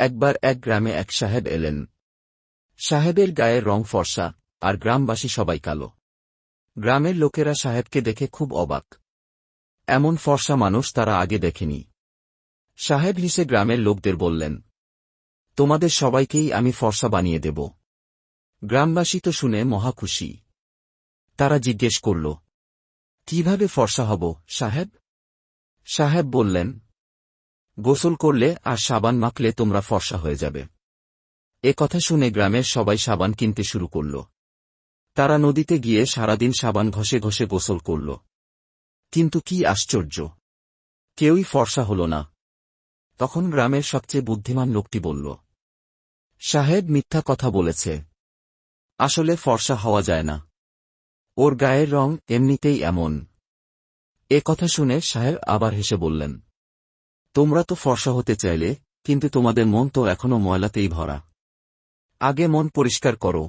একবার এক গ্রামে এক সাহেব এলেন। সাহেবের গায়ের রং ফর্সা, আর গ্রামবাসী সবাই কালো। গ্রামের লোকেরা সাহেবকে দেখে খুব অবাক। এমন ফর্সা মানুষ তারা আগে দেখেনি। সাহেব হিসে গ্রামের লোকদের বললেন, তোমাদের সবাইকেই আমি ফর্সা বানিয়ে দেব। গ্রামবাসী তো শুনে মহা খুশি। তারা জিজ্ঞেস করল, কীভাবে ফর্সা হব সাহেব? সাহেব বললেন গোসল করলে আর সাবান মাখলে তোমরা ফর্সা হয়ে যাবে। এ কথা শুনে গ্রামের সবাই সাবান কিনতে শুরু করল। তারা নদীতে গিয়ে সারাদিন সাবান ঘষে ঘষে গোসল করল। কিন্তু কি আশ্চর্য! কেউই ফর্সা হল না। তখন গ্রামের সবচেয়ে বুদ্ধিমান লোকটি বলল, সাহেব মিথ্যা কথা বলেছে। আসলে ফর্সা হওয়া যায় না। ওর গায়ের রং এমনিতেই এমন। এ কথা শুনে সাহেব আবার হেসে বললেন তোমরা তো ফর্সা হতে চাইলে, কিন্তু তোমাদের মন তো এখনও ময়লাতেই ভরা। আগে মন পরিষ্কার করো।